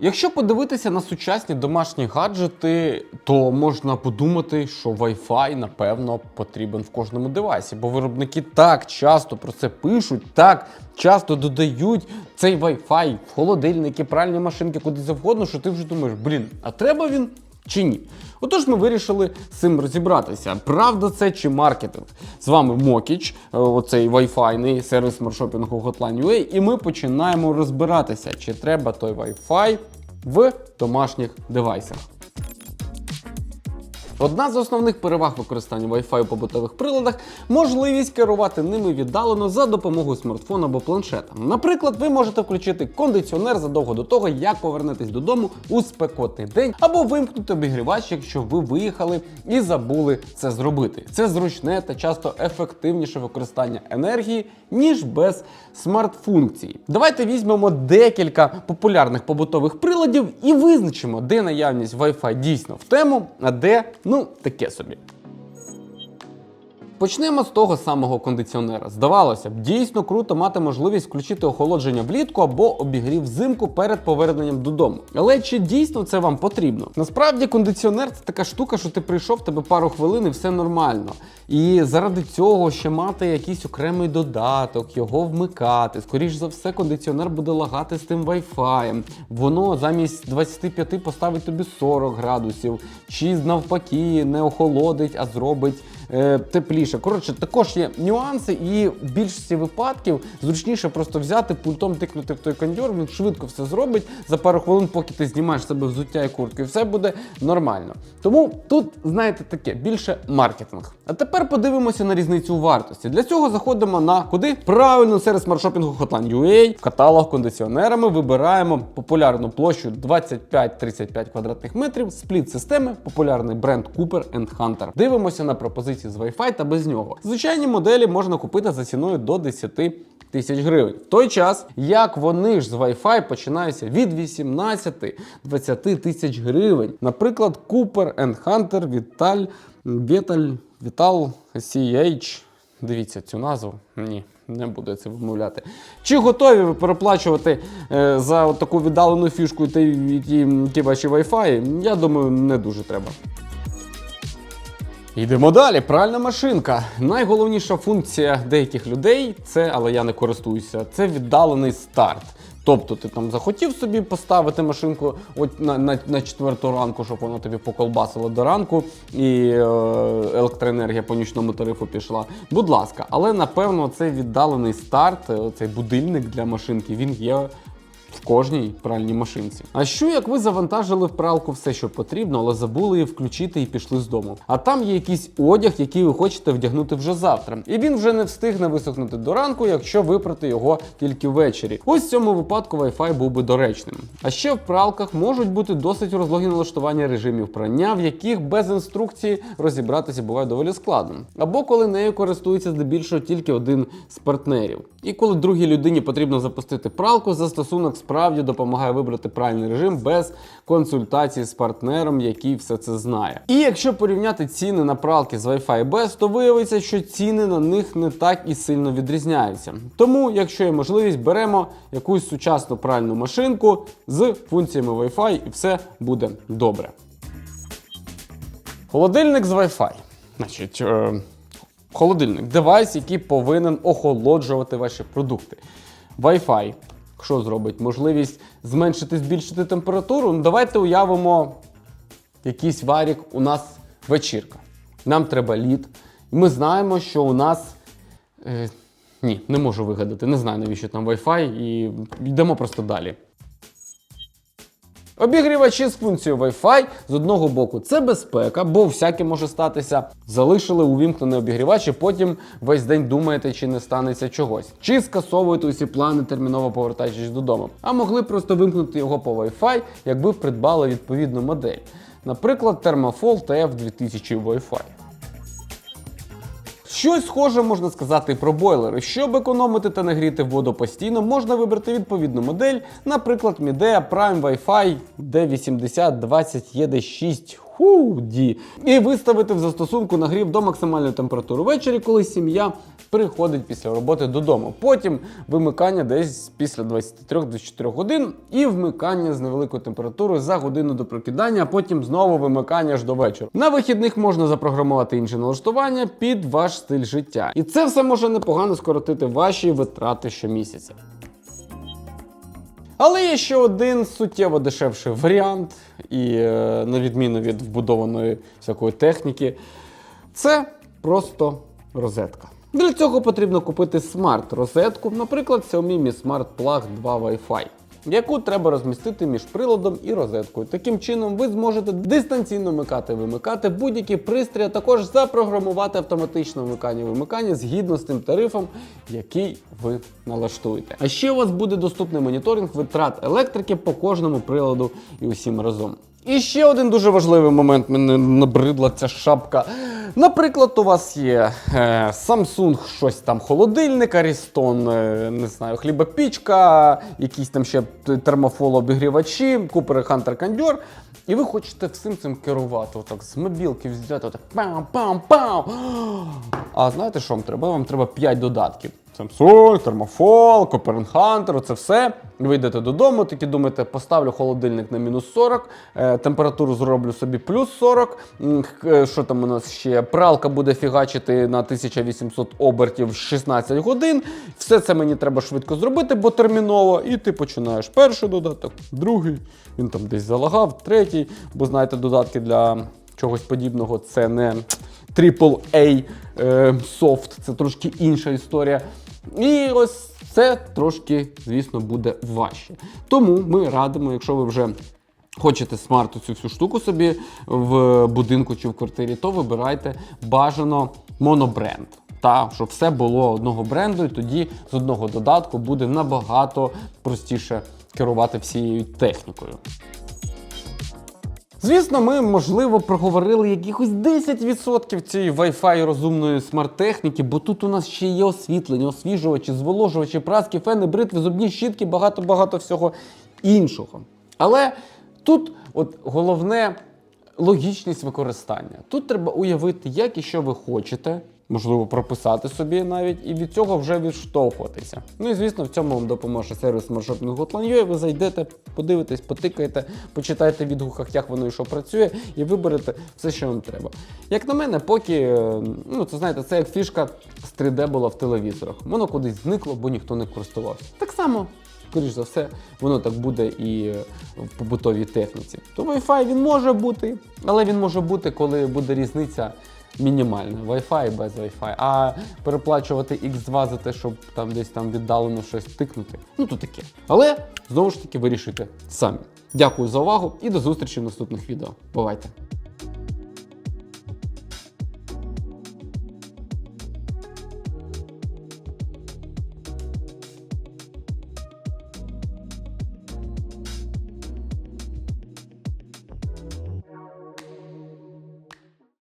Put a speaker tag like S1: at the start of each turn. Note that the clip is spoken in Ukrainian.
S1: Якщо подивитися на сучасні домашні гаджети, то можна подумати, що Wi-Fi, напевно, потрібен в кожному девайсі, бо виробники так часто про це пишуть, так часто додають цей Wi-Fi в холодильники, пральні машинки, куди завгодно, що ти вже думаєш, блін, а треба він чи ні? Отож, ми вирішили з цим розібратися. Правда це чи маркетинг? З вами Мокіч, е, оцей Wi-Fi сервіс маршопінгу Hotline.ua, і ми починаємо розбиратися, чи треба той Wi-Fi в домашніх девайсах. Одна з основних переваг використання Wi-Fi у побутових приладах можливість керувати ними віддалено за допомогою смартфона або планшета. Наприклад, ви можете включити кондиціонер задовго до того, як повернетесь додому у спекотний день, або вимкнути обігрівач, якщо ви виїхали і забули це зробити. Це зручне та часто ефективніше використання енергії, ніж без смарт-функцій. Давайте візьмемо декілька популярних побутових приладів і визначимо, де наявність Wi-Fi дійсно в тему, а де ну таке собі. Почнемо з того самого кондиціонера. Здавалося б, дійсно круто мати можливість включити охолодження влітку або обігрів взимку перед поверненням додому. Але чи дійсно це вам потрібно? Насправді кондиціонер це така штука, що ти прийшов, тебе пару хвилин і все нормально. І заради цього ще мати якийсь окремий додаток, його вмикати. Скоріш за все, кондиціонер буде лагати з тим Wi-Fi. Воно замість 25 поставить тобі 40 градусів, чи навпаки не охолодить, а зробить е, тепліше. Коротше, також є нюанси, і в більшості випадків зручніше просто взяти пультом тикнути в той кондьор, він швидко все зробить за пару хвилин, поки ти знімаєш себе взуття і куртку, і все буде нормально. Тому тут, знаєте, таке більше маркетинг. А тепер подивимося на різницю у вартості. Для цього заходимо на куди? Правильно, сервіс маршопінгу Hotline.ua. В каталог кондиціонерами вибираємо популярну площу 25-35 квадратних метрів, спліт системи, популярний бренд Cooper Hunter. Дивимося на пропозиції з Wi-Fi та без нього. Звичайні моделі можна купити за ціною до 10 тисяч гривень. В той час, як вони ж з Wi-Fi починаються від 18-20 тисяч гривень. Наприклад, Cooper Hunter Vital Vital Vital CH. Дивіться цю назву. Ні. Не буду це вимовляти. Чи готові ви переплачувати е, за таку віддалену фішку та які, які ваші Wi-Fi? Я думаю, не дуже треба. Йдемо далі. Пральна машинка. Найголовніша функція деяких людей це, але я не користуюся, це віддалений старт. Тобто ти там захотів собі поставити машинку от на, на, на четверту ранку, щоб вона тобі поколбасила до ранку, і е, електроенергія по нічному тарифу пішла. Будь ласка, але напевно цей віддалений старт, е, цей будильник для машинки, він є в кожній пральній машинці. А що як ви завантажили в пралку все, що потрібно, але забули її включити і пішли з дому? А там є якийсь одяг, який ви хочете вдягнути вже завтра, і він вже не встигне висохнути до ранку, якщо випрати його тільки ввечері. Ось в цьому випадку Wi-Fi був би доречним. А ще в пралках можуть бути досить розлогі налаштування режимів прання, в яких без інструкції розібратися буває доволі складно. Або коли нею користується здебільшого тільки один з партнерів. І коли другій людині потрібно запустити пралку, застосунок справді допомагає вибрати правильний режим без консультації з партнером, який все це знає. І якщо порівняти ціни на пралки з Wi-Fi без, то виявиться, що ціни на них не так і сильно відрізняються. Тому, якщо є можливість, беремо якусь сучасну пральну машинку з функціями Wi-Fi і все буде добре. Холодильник з Wi-Fi. Значить, е, холодильник девайс, який повинен охолоджувати ваші продукти. Wi-Fi. Що зробить? Можливість зменшити, збільшити температуру. Ну, давайте уявимо якийсь варік, у нас вечірка. Нам треба лід. І ми знаємо, що у нас. Е, ні, не можу вигадати, не знаю, навіщо там Wi-Fi, і йдемо просто далі. Обігрівачі з функцією Wi-Fi з одного боку це безпека, бо всяке може статися. Залишили увімкнений обігрівач, і потім весь день думаєте, чи не станеться чогось. Чи скасовуєте усі плани, терміново повертаючись додому. А могли просто вимкнути його по Wi-Fi, якби придбали відповідну модель. Наприклад, Thermafol TF2000 Wi-Fi. Щось схоже можна сказати про бойлери. Щоб економити та нагріти воду постійно, можна вибрати відповідну модель, наприклад, Midea Prime Wi-Fi D8020 ED6 Худі. І виставити в застосунку нагрів до максимальної температури ввечері, коли сім'я приходить після роботи додому. Потім вимикання десь після 23-24 годин і вмикання з невеликою температурою за годину до прокидання, а потім знову вимикання аж до вечора. На вихідних можна запрограмувати інші налаштування під ваш стиль життя. І це все може непогано скоротити ваші витрати щомісяця. Але є ще один суттєво дешевший варіант, і е, на відміну від вбудованої всякої техніки, це просто розетка. Для цього потрібно купити смарт-розетку, наприклад, Xiaomi Mi Smart Plug 2 Wi-Fi, яку треба розмістити між приладом і розеткою. Таким чином, ви зможете дистанційно вмикати вимикати будь-які пристрій, а також запрограмувати автоматичне вмикання вимикання згідно з тим тарифом, який ви налаштуєте. А ще у вас буде доступний моніторинг витрат електрики по кожному приладу і усім разом. І ще один дуже важливий момент, мене набридла ця шапка. Наприклад, у вас є е, Samsung, щось там холодильник, Арістон, е, не знаю, хлібопічка, якісь там ще термофолообігрівачі, Cooper Hunter Кондьор. І ви хочете всім цим керувати, отак з мобілки взяти, отак пам-пам-пам. А знаєте, що вам треба? Вам треба 5 додатків. Samsung, термофол, Cooper Hunter, це все. Ви йдете додому, такі думаєте, поставлю холодильник на мінус 40, е, температуру зроблю собі плюс 40. м, х- е, Що там у нас ще? Пралка буде фігачити на 1800 обертів 16 годин. Все це мені треба швидко зробити, бо терміново. І ти починаєш перший додаток, другий, він там десь залагав, третій. Бо знаєте, додатки для чогось подібного це не AAA е, софт, це трошки інша історія. І ось це трошки, звісно, буде важче. Тому ми радимо, якщо ви вже хочете смарту цю всю штуку собі в будинку чи в квартирі, то вибирайте бажано монобренд. Та щоб все було одного бренду, і тоді з одного додатку буде набагато простіше керувати всією технікою. Звісно, ми, можливо, проговорили якихось 10% цієї Wi-Fi розумної смарт-техніки, бо тут у нас ще є освітлення, освіжувачі, зволожувачі, праски, фени, бритви, зубні щітки, багато-багато всього іншого. Але тут от головне логічність використання. Тут треба уявити, як і що ви хочете. Можливо, прописати собі навіть і від цього вже відштовхуватися. Ну і звісно, в цьому вам допоможе сервіс маршрутних Hotline.ua. Ви зайдете, подивитесь, потикаєте, почитайте в відгуках, як воно і що працює, і виберете все, що вам треба. Як на мене, поки е, ну це знаєте, це як фішка з 3D була в телевізорах. Воно кудись зникло, бо ніхто не користувався. Так само. Скоріш за все, воно так буде і е, в побутовій техніці. То Wi-Fi він може бути, але він може бути, коли буде різниця мінімальна. Wi-Fi без Wi-Fi. А переплачувати X2 за те, щоб там десь там віддалено щось тикнути, ну то таке. Але знову ж таки вирішуйте самі. Дякую за увагу і до зустрічі в наступних відео. Бувайте!